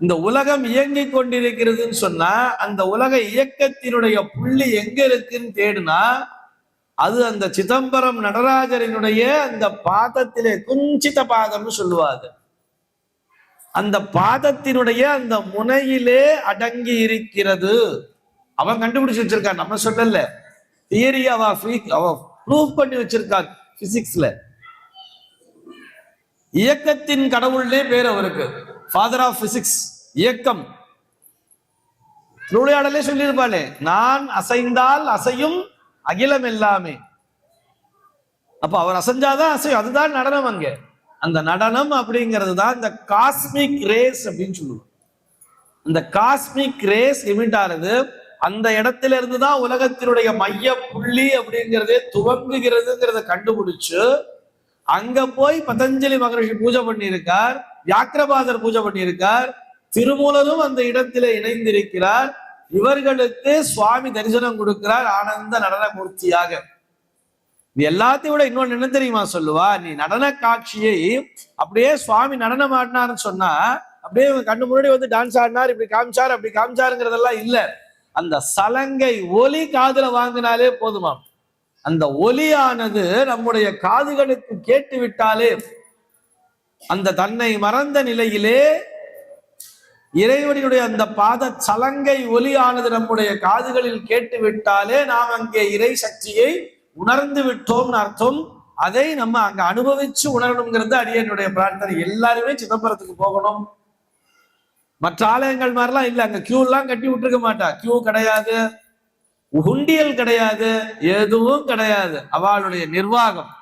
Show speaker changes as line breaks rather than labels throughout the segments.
இந்த உலகம் இயங்கிக் கொண்டிருக்கிறதுன்னு சொன்னா அந்த உலக இயக்கத்தினுடைய புள்ளி எங்க இருக்குன்னு தேடுனா அது அந்த சிதம்பரம் நடராஜரினுடைய அந்த பாதத்திலே குஞ்சித பாதம்னு சொல்லுவாங்க. அந்த பாதத்தினுடைய அந்த முனையிலே அடங்கி இருக்கிறது. அவன் கண்டுபிடிச்சு வச்சிருக்கான் நம்ம சொல்லல. தியரி அவ freak- அவ ப்ரூவ் பண்ணி வச்சிருக்கான் பிசிக்ஸ்ல இயக்கத்தின் கடவுள்னே பேர் அவருக்கு. ஃபாதர் ஆஃப் பிசிக்ஸ் இயக்கம். திருவிளையாடலே சொல்லியிருப்பாளே நான் அசைந்தால் அசையும் அகிலம் எல்லாமே. அப்ப அவர் அசைஞ்சாதான் அசையும் அதுதான் நடனம் அங்க. அந்த நடனம் அப்படிங்கிறது தான் இந்த காஸ்மிக் ரேஸ் அப்படின்னு சொல்லுவோம். இந்த காஸ்மிக் ரேஸ் எமிட் ஆனது அந்த இடத்துல இருந்து தான் உலகத்தினுடைய மைய புள்ளி அப்படிங்கிறதே துவங்குகிறதுங்கிறத கண்டுபிடிச்சு அங்க போய் பதஞ்சலி மகரிஷி பூஜை பண்ணியிருக்கார். வியாக்கிரபாதர் பூஜை பண்ணியிருக்கார். திருமூலரும் அந்த இடத்திலே இணைந்திருக்கிறார். இவர்களுக்கு சுவாமி தரிசனம் கொடுக்கிறார் ஆனந்த நடன மூர்த்தியாக. இது எல்லாத்தையும் விட இன்னொன்னு என்ன தெரியுமா சொல்லுவா? நீ நடன காட்சியை அப்படியே சுவாமி நடனம் ஆடினார்னு சொன்னா அப்படியே கண்ணு முன்னாடி வந்து டான்ஸ் ஆடினார் இப்படி காமிச்சார் அப்படி காமிச்சாருங்கிறதெல்லாம் இல்ல. அந்த சலங்கை ஒலி காதுல வாங்கினாலே போதுமா அந்த ஒலியானது நம்முடைய காதுகளுக்கு கேட்டு விட்டாலே அந்த தன்னை மறந்த நிலையிலே இறைவனுடைய அந்த பாத சலங்கை ஒலியானது நம்முடைய காதுகளில் கேட்டு விட்டாலே நாம் அங்கே இறை சக்தியை உணர்ந்து விட்டோம்னு அர்த்தம். அதை நம்ம அங்க அனுபவிச்சு உணரணுங்கிறது அடியனுடைய பிரார்த்தனை. எல்லாருமே சிதம்பரத்துக்கு போகணும். மற்ற ஆலயங்கள் மாதிரிலாம் இல்ல. அங்க கியூ எல்லாம் கட்டி விட்டுருக்க மாட்டா. கியூ கிடையாது. உண்டியல் கிடையாது. எதுவும் கிடையாது. அவளுடைய நிர்வாகம்.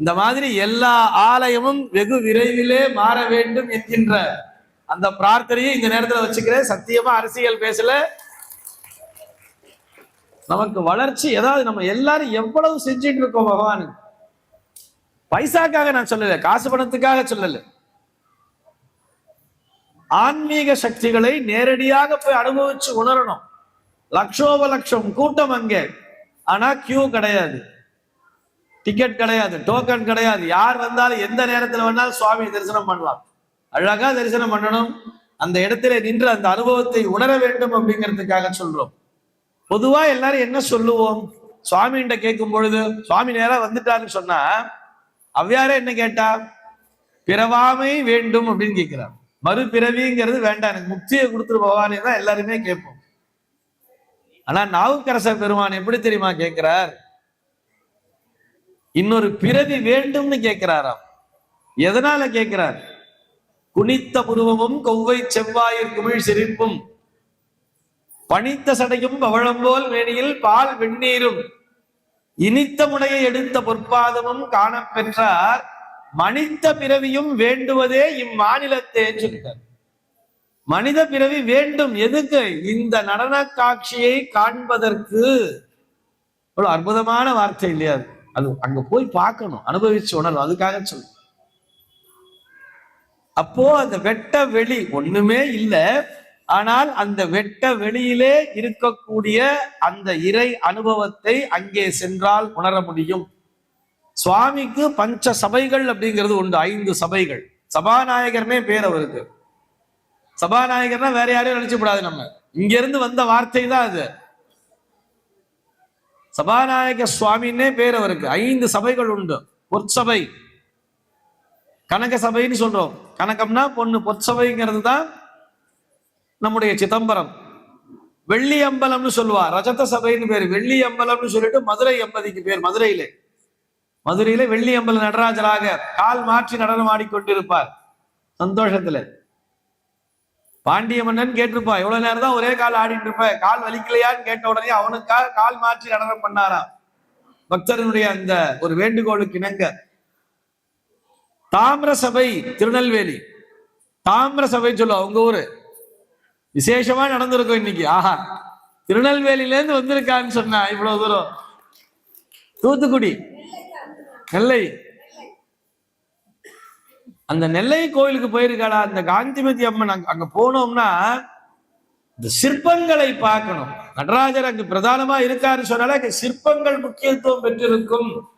இந்த மாதிரி எல்லா ஆலயமும் வெகு விரைவிலே மாற வேண்டும் என்கின்ற அந்த பிரார்த்தனையை இந்த நேரத்தில் வச்சுக்கிறேன். சத்தியமா அரசியல் பேசல. நமக்கு வளர்ச்சி ஏதாவது நம்ம எல்லாரும் எவ்வளவு செஞ்சுட்டு இருக்கோம் பகவானுக்கு பைசாக்காக நான் சொல்லல காசு பணத்துக்காக சொல்லல. ஆன்மீக சக்திகளை நேரடியாக போய் அனுபவிச்சு உணரணும். லட்சோப லட்சம் கூட்டம் அங்கே. ஆனா கியூ கிடையாது. டிக்கெட் கிடையாது டோக்கன் கிடையாது. யார் வந்தாலும் எந்த நேரத்தில் வேணாலும் சுவாமி தரிசனம் பண்ணலாம். அழகா தரிசனம் பண்ணணும். அந்த இடத்துல நின்று அந்த அனுபவத்தை உணர வேண்டும் அப்படிங்கிறதுக்காக சொல்றோம். பொதுவா எல்லாரும் என்ன சொல்லுவோம்? சுவாமிகிட்ட கேட்கும் பொழுது சுவாமி நேரா வந்துட்டாருன்னு சொன்னா அவ்வியாரே என்ன கேட்டா? பிறவாமை வேண்டும் அப்படின்னு கேட்கிறார். மறுபிறவிங்கிறது வேண்டாம் எனக்கு முக்தியை கொடுத்துட்டு போவானே தான் எல்லாருமே கேட்போம். ஆனா நாவுக்கரசர் பெருமான் எப்படி தெரியுமா கேட்கிறார்? இன்னொரு பிறவி வேண்டும்னு கேட்கிறாராம் எதனால கேட்கிறார் குனித்த புருவமும் கொவ்வை செவ்வாயிற் குமிழ் சிரிப்பும் பனித்த சடையும் பவழம் போல் மேனியில் பால் வெந்நீரும் இனித்த முனையை எடுத்த பொற்பாதமும் காணப்பெற்றார் மனித பிறவியும் வேண்டுவதே இம்மாநிலத்தே சொல்லிட்டார். மனித பிறவி வேண்டும் எதுக்கு? இந்த நடன காட்சியை காண்பதற்கு. ஒரு அற்புதமான வார்த்தை இல்லையா அது? அங்க போய் பார்க்கணும் அனுபவிச்சு உணரும் அதுக்காக சொல்லு. அப்போ அந்த வெட்ட வெளி ஒண்ணுமே இல்ல. ஆனால் அந்த வெட்ட வெளியிலே இருக்கக்கூடிய அந்த இறை அனுபவத்தை அங்கே சென்றால் உணர முடியும். சுவாமிக்கு பஞ்ச சபைகள் அப்படிங்கிறது உண்டு ஐந்து சபைகள். சபாநாயகர்னே பேர் அவருக்கு. சபாநாயகர்னா வேற யாரையும் நினைச்சுக்கூடாது நம்ம. இங்க இருந்து வந்த வார்த்தை தான் அது. சபாநாயக சுவாமின்னே பேர் அவருக்கு. ஐந்து சபைகள் உண்டு. பொற்சபை. கனக சபைன்னு சொல்றோம். கனகம்னா பொண்ணு. பொற்சபைங்கிறது தான் நம்முடைய சிதம்பரம். வெள்ளி அம்பலம்னு சொல்லுவா. ரஜத சபைன்னு பேர். வெள்ளி அம்பலம்னு சொல்லிட்டு மதுரை எம்பதிக்கு பேர் மதுரையிலே. மதுரையில வெள்ளி அம்பல நடராஜராக கால் மாற்றி நடனம் ஆடிக்கொண்டிருப்பார். சந்தோஷத்துல. பாண்டிய மன்னன் கேட்டிருப்பான் எவ்வளவு நேரம் தான் ஒரே கால் ஆடிட்டு இருப்ப கால் வலிக்கலையான்னு கேட்ட உடனே அவனுக்காக கால் மாற்றி நடனம் பண்ணாராம். பக்தரனுடைய அந்த ஒரு வேண்டுகோளுக்கு இணங்க தாமிர சபை திருநெல்வேலி. தாமிர சபை சொல்லுவா உங்க ஊரு. விசேஷமா நடந்திருக்கும் இன்னைக்கு. ஆஹா திருநெல்வேலியில இருந்து வந்திருக்கான்னு சொன்னா இவ்வளவு தூரம். தூத்துக்குடி நெல்லை. அந்த நெல்லை கோயிலுக்கு போயிருக்காளா? அந்த காந்திமதி அம்மன் அங்க- அங்க போனோம்னா இந்த சிற்பங்களை பார்க்கணும். நடராஜர் அங்கு பிரதானமா இருக்காருன்னு சொன்னாலே சிற்பங்கள் முக்கியத்துவம் பெற்றிருக்கும்.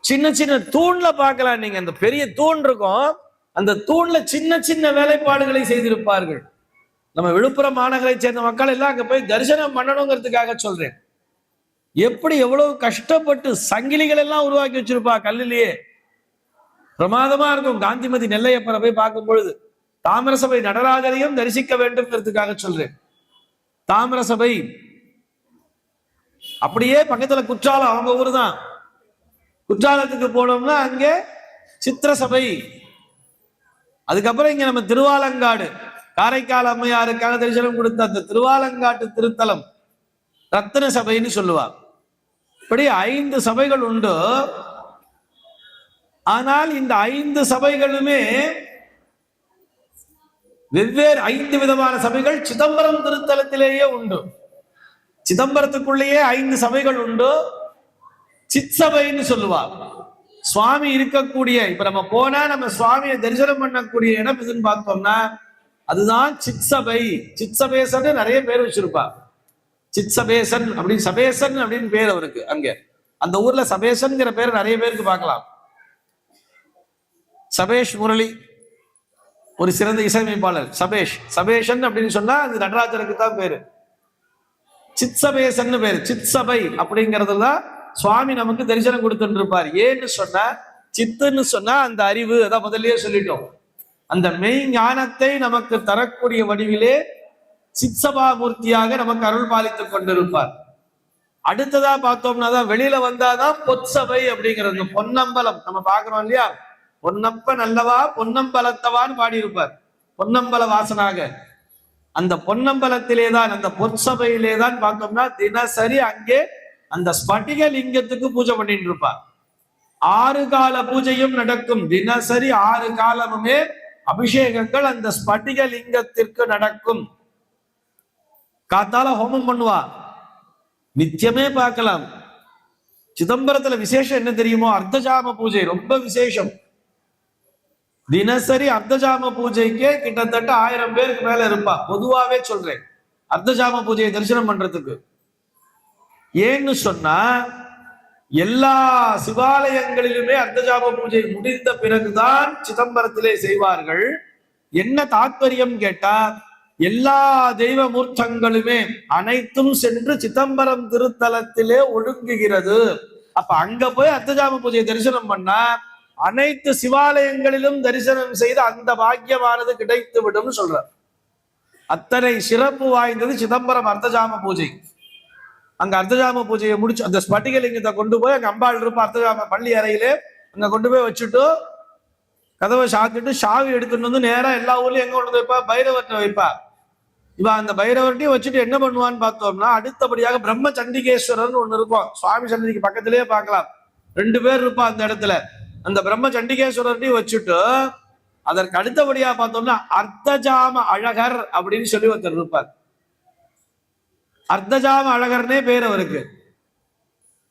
சின்ன சின்ன தூண்ல பார்க்கலாம் நீங்க. அந்த பெரிய தூண் இருக்கும். அந்த தூண்ல சின்ன சின்ன வேலைப்பாடுகளை செய்திருப்பார்கள். நம்ம விழுப்புரம் மாநகரை சேர்ந்த மக்கள் எல்லாம் அங்க போய் தரிசனம் பண்ணணுங்கிறதுக்காக சொல்றேன். எப்படி எவ்வளவு கஷ்டப்பட்டு சங்கிலிகள் எல்லாம் உருவாக்கி வச்சிருப்பா கல்லிலேயே. பிரமாதமா இருக்கும். காந்திமதி நெல்லையப்பரை போய் பார்க்கும் பொழுது தாமிரசபை நடராஜரையும் தரிசிக்க வேண்டும்ங்கிறதுக்காக சொல்றேன். தாமிரசபை அப்படியே பக்கத்துல குற்றாலம் அவங்க ஊர் தான். குற்றாலத்துக்கு போனோம்னா அங்கே சித்திரசபை. அதுக்கப்புறம் இங்க நம்ம திருவாலங்காடு. காரைக்கால் அம்மையாருக்காக தரிசனம் கொடுத்த அந்த திருவாலங்காட்டு திருத்தலம் ரத்தன சபைன்னு சொல்லுவா இப்படி ஐந்து சபைகள் உண்டு. ஆனால் இந்த ஐந்து சபைகளுமே வெவ்வேறு ஐந்து விதமான சபைகள். சிதம்பரம் திருத்தலத்திலேயே உண்டு. சிதம்பரத்துக்குள்ளேயே ஐந்து சபைகள் உண்டு. சிற்சபைன்னு சொல்லுவார் சுவாமி இருக்கக்கூடிய இப்ப நம்ம போனா நம்ம சுவாமியை தரிசனம் பண்ணக்கூடிய இடம் எதுன்னு பார்த்தோம்னா அதுதான் சிற்சபை. சிற்சபேசன் நிறைய பேர் வச்சிருப்பா சிற்சபேசன் அப்படின்னு சபேசன் அப்படின்னு பேர் அவருக்கு அங்க. அந்த ஊர்ல சபேசன்ங்கிற பேர் நிறைய பேருக்கு பார்க்கலாம். சபேஷ் முரளி ஒரு சிறந்த இசையமைப்பாளர். சபேஷ் சபேஷன் அப்படின்னு சொன்னா அது நடராஜருக்கு தான் பேரு. சித்சபேசன்னு பேரு. சித்சபை அப்படிங்கிறதுல தான் சுவாமி நமக்கு தரிசனம் கொடுத்துட்டு இருப்பார் ஏன்னு சொன்னா சித்துன்னு சொன்னா அந்த அறிவு அதான் முதல்லயே சொல்லிட்டோம். அந்த மெய் ஞானத்தை நமக்கு தரக்கூடிய வடிவிலே சித்சபா மூர்த்தியாக நமக்கு அருள் பாலித்துக் கொண்டிருப்பார். அடுத்ததா பார்த்தோம்னா தான் வெளியில வந்தாதான் பொற்சபை அப்படிங்கிறது. இந்த பொன்னம்பலம் நம்ம பாக்குறோம் இல்லையா? பொன்னப்ப நல்லவா பொன்னம்பலத்தவான்னு பாடியிருப்பார். பொன்னம்பல வாசனாக. அந்த பொன்னம்பலத்திலே தான் அந்த பொற்சபையிலே தான் பார்த்தோம்னா தினசரி அங்கே அந்த ஸ்பட்டிக லிங்கத்துக்கு பூஜை பண்ணிட்டு இருப்பார் ஆறு கால பூஜையும் நடக்கும். தினசரி ஆறு காலமுமே அபிஷேகங்கள் அந்த ஸ்பட்டிக லிங்கத்திற்கு நடக்கும். காத்தால ஹோமம் பண்ணுவா. நித்தியமே பார்க்கலாம். சிதம்பரத்துல விசேஷம் என்ன தெரியுமோ? அர்த்தஜாம பூஜை. ரொம்ப விசேஷம். தினசரி அர்த்தஜாம பூஜைக்கே கிட்டத்தட்ட ஆயிரம் பேருக்கு மேல இருப்பா. பொதுவாவே சொல்றேன். அர்த்தஜாம பூஜையை தரிசனம் பண்றதுக்கு. ஏன்னு சொன்னா எல்லா சிவாலயங்களிலுமே அர்த்தஜாம பூஜை முடிந்த பிறகுதான் சிதம்பரத்திலே செய்வார்கள். என்ன தாத்பரியம் கேட்டா எல்லா தெய்வ மூர்த்தங்களுமே அனைத்தும் சென்று சிதம்பரம் திருத்தலத்திலே ஒழுங்குகிறது. அப்ப அங்க போய் அர்த்தஜாம பூஜையை தரிசனம் பண்ணா அனைத்து சிவாலயங்களிலும் தரிசனம் செய்து அந்த பாக்கியமானது கிடைத்து விடும் சொல்றார். அத்தனை சிறப்பு வாய்ந்தது சிதம்பரம் அர்த்தஜாம பூஜை. அங்க அர்த்தஜாம பூஜையை முடிச்சு அந்த ஸ்பட்டிகலிங்கத்தை கொண்டு போய் அங்க அம்பாள் இருப்ப அர்த்தஜாம பள்ளி அறையிலே அங்க கொண்டு போய் வச்சுட்டு கதவை சாத்திட்டு சாவி எடுத்துட்டு வந்து நேரா எல்லா ஊர்லயும் எங்க கொண்டு வந்து வைப்பா? பைரவர்கிட்ட வைப்பா. இவ அந்த பைரவர்கிட்டையும் வச்சுட்டு என்ன பண்ணுவான்னு பார்த்தோம்னா அடுத்தபடியாக பிரம்ம சண்டிகேஸ்வரர்னு ஒண்ணு இருக்கும். சுவாமி சன்னதிக்கு பக்கத்திலேயே பார்க்கலாம். ரெண்டு பேர் இருப்பா அந்த இடத்துல. அந்த பிரம்ம சண்டிகேஸ்வரர்னையும் வச்சுட்டு அதற்கு அடுத்தபடியா பார்த்தோம்னா அர்த்தஜாம அழகர் அப்படின்னு சொல்லி ஒருத்தர் இருப்பார். அர்த்தஜாம அழகர்னே பேர் அவருக்கு.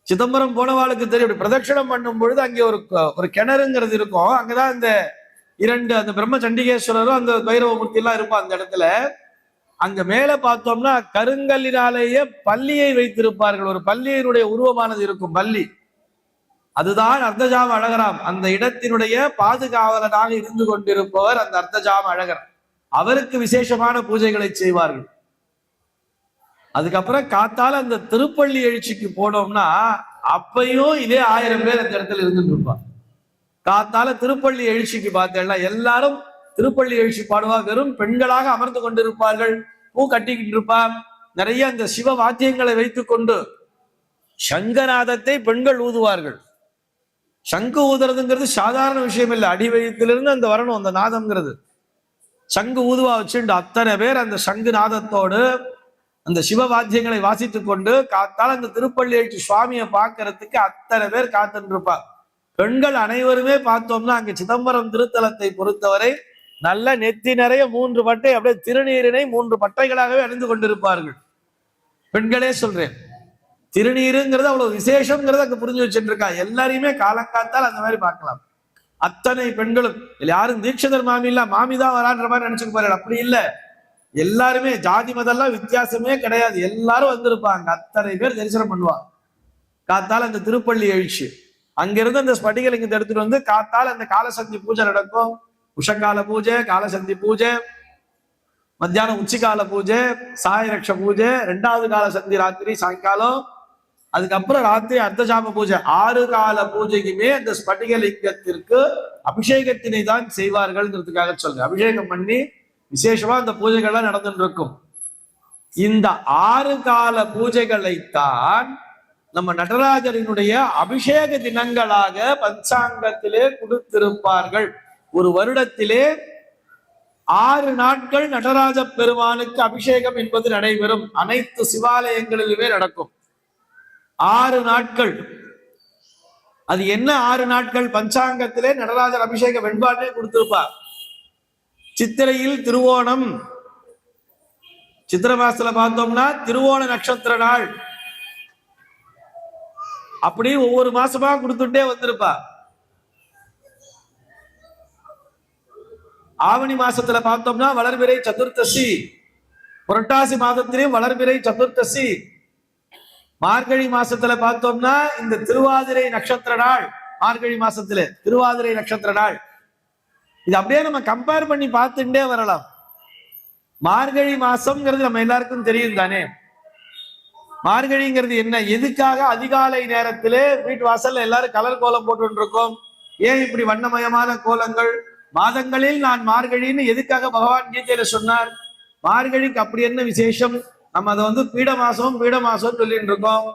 சிதம்பரம் போனவாளுக்கு தெரியும். இப்படி பிரதட்சணம் பண்ணும் பொழுது அங்கே ஒரு ஒரு கிணறுங்கிறது இருக்கும். அங்கதான் இந்த இரண்டு அந்த பிரம்ம சண்டிகேஸ்வரரும் அந்த பைரவமூர்த்தி எல்லாம் இருப்பா அந்த இடத்துல. அங்க மேல பார்த்தோம்னா கருங்கல்லினாலேயே பள்ளியை வைத்திருப்பார்கள். ஒரு பள்ளியினுடைய உருவமானது இருக்கும் பள்ளி அதுதான் அர்த்தஜாம அழகராம். அந்த இடத்தினுடைய பாதுகாவலனாக இருந்து கொண்டிருப்பவர் அந்த அர்த்தஜாம அழகர் அவருக்கு விசேஷமான பூஜைகளை செய்வார்கள். அதுக்கப்புறம் காத்தால அந்த திருப்பள்ளி எழுச்சிக்கு போனோம்னா அப்பையும் இதே ஆயிரம் பேர் அந்த இடத்துல இருந்துட்டு இருப்பான் காத்தால திருப்பள்ளி எழுச்சிக்கு பார்த்தேன்னா எல்லாரும் திருப்பள்ளி எழுச்சி பாடுவா வெறும் பெண்களாக அமர்ந்து கொண்டிருப்பார்கள். பூ கட்டிக்கிட்டு இருப்பா நிறைய அந்த சிவ வாத்தியங்களை வைத்துக்கொண்டு சங்கநாதத்தை பெண்கள் ஊதுவார்கள். சங்கு ஊதுறதுங்கிறது சாதாரண விஷயம் இல்லை அடி வயிற்றிலிருந்து அந்த வரணும் அந்த நாதம்ங்கிறது. சங்கு ஊதுவா வச்சுட்டு அத்தனை பேர் அந்த சங்கு நாதத்தோடு அந்த சிவ வாத்தியங்களை வாசித்துக் கொண்டு காத்தால் அந்த திருப்பள்ளி எழுச்சி சுவாமியை பார்க்கறதுக்கு அத்தனை பேர் காத்துட்டு பெண்கள் அனைவருமே பார்த்தோம்னா அங்க சிதம்பரம் திருத்தலத்தை பொறுத்தவரை நல்ல நெத்தி நிறைய மூன்று பட்டை அப்படியே திருநீரினை மூன்று பட்டைகளாகவே அணிந்து கொண்டிருப்பார்கள். பெண்களே சொல்றேன். திருநீருங்கிறது அவ்வளவு விசேஷம்ங்கிறத அங்க புரிஞ்சு வச்சுருக்கா எல்லாரையுமே காலங்காத்தால் அந்த மாதிரி பார்க்கலாம். அத்தனை பெண்களும் யாரும் தீட்சிதர் மாமி இல்ல மாமி தான் வரான்ற மாதிரி நினைச்சுக்க போறாரு. அப்படி இல்ல. எல்லாருமே ஜாதி மதெல்லாம் வித்தியாசமே கிடையாது. எல்லாரும் வந்திருப்பாங்க. அத்தனை பேர் தரிசனம் பண்ணுவாங்க. காத்தால அந்த திருப்பள்ளி எழுச்சி. அங்கிருந்து அந்த ஸ்படிகலிங்கத்தை எடுத்துட்டு வந்து காத்தால அந்த காலசந்தி பூஜை நடக்கும். உஷங்கால பூஜை காலசந்தி பூஜை மத்தியானம் உச்சிக்கால பூஜை சாயரக்ஷ பூஜை ரெண்டாவது கால சந்தி ராத்திரி சாயங்காலம் அதுக்கப்புறம் ராத்திரி அர்த்தஜாம பூஜை. ஆறு கால பூஜைக்குமே அந்த ஸ்பட்டிகலிங்கத்திற்கு அபிஷேகத்தினை தான் செய்வார்கள்ங்கிறதுக்காக சொல்றேன். அபிஷேகம் பண்ணி விசேஷமா அந்த பூஜைகள்லாம் நடந்துட்டு இருக்கும் இந்த ஆறு கால பூஜைகளைத்தான் நம்ம நடராஜரினுடைய அபிஷேக தினங்களாக பஞ்சாங்கத்திலே கொடுத்திருப்பார்கள். ஒரு வருடத்திலே ஆறு நாட்கள் நடராஜ பெருமானுக்கு அபிஷேகம் என்பது நடைபெறும். அனைத்து சிவாலயங்களிலுமே நடக்கும். ஆறு நாட்கள். அது என்ன ஆறு நாட்கள்? பஞ்சாங்கத்திலே நடராஜர் அபிஷேக வெண்பாட்டை கொடுத்திருப்பார். சித்திரையில் திருவோணம். சித்திர மாசத்துல பார்த்தோம்னா திருவோண நட்சத்திர நாள். அப்படி ஒவ்வொரு மாசமா கொடுத்துட்டே வந்திருப்பா ஆவணி மாசத்துல பார்த்தோம்னா வளர்பிறை சதுர்த்தசி. புரட்டாசி மாதத்திலையும் வளர்பிறை சதுர்த்தசி. மார்கழி மாசத்துல பார்த்தோம்னா இந்த திருவாதிரை நட்சத்திர நாள். மார்கழி மாசத்துல திருவாதிரை நட்சத்திர நாள். இது அப்படியே நம்ம கம்பேர் பண்ணி பார்த்துட்டே வரலாம். மார்கழி மாசம்ங்கிறது நம்ம எல்லாருக்கும் தெரியும் தானே? மார்கழிங்கிறது என்ன? எதுக்காக அதிகாலை நேரத்திலே வீட்டு வாசல்ல எல்லாரும் கலர் கோலம் போட்டு இருக்கோம் ஏன் இப்படி வண்ணமயமான கோலங்கள்? மாதங்களில் நான் மார்கழின்னு எதுக்காக பகவான் கீதையில சொன்னார்? மார்கழிக்கு அப்படி என்ன விசேஷம்? நம்ம அதை வந்து பீட மாசம் பீட மாசம் சொல்லிட்டு இருக்கோம்.